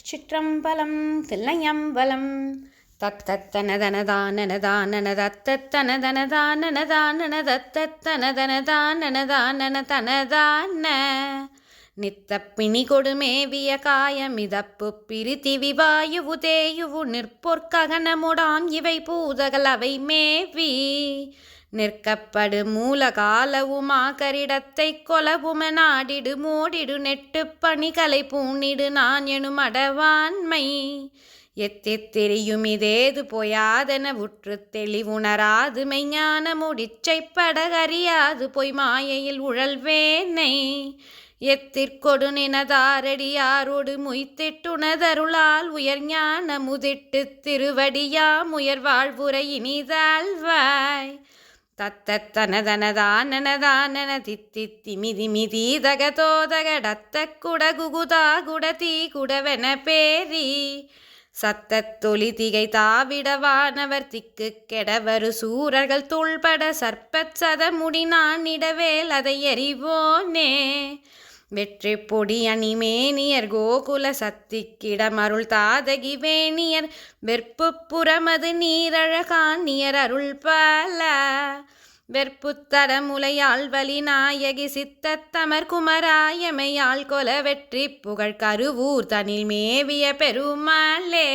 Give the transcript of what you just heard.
சிற்றம்பலம் தில்லையம்பலம். தத்தனதனதானனதானனதத்தனதனதானனதத்தனதனதானனதான நித்தப்பிணி கொடுமேவிய காயமிதப்பு பிரித்தி விவாயுவு தேயுவு நிற்பொற்ககனமுடாம் இவை பூதகள் அவை மேவி நிற்கப்படு மூல காலவுமா கரிடத்தை கொலவும நாடிடு மூடிடு நெட்டு பணிகளை பூணிடு நான் எனும் அடவான்மை எத்தித்தெரியும் இதேது பொயாதென உற்று தெளிவுணராது மெய்ஞான முடிச்சைப்படகறியாது பொய் மாயையில் உழல்வேனை. எத்திற்கொடு நினதாரடியாரோடு முய்த்திட்டுணதருளால் உயர் ஞான முதிட்டு திருவடியாம் உயர் வாழ்வுரை இனிதாழ்வாய் தத்தனதனதானனதானன தித்தி திமிதிமிதி தகதோதகடத்த குடகுகுதா குடதீ குடவென பேரி. சத்தத்தொலி திகை தாவிடவானவர் திக்கு கெடவரு சூரர்கள் துள்பட சற்பத் சதமுடி நான் இடவேல் அதை எறிவோனே. வெற்றி பொடி அணிமேனியர் கோகுல சத்திக்கிடமருள் தாதகி வேணியர் வெற்பு புறமது நியர் அருள் பல வெற்புத்தடமுலையாள் வலி நாயகி சித்தத்தமர் குமராயமையாள் கொல வெற்றி புகழ் கருவூர் தனில் மேவிய பெருமாளே.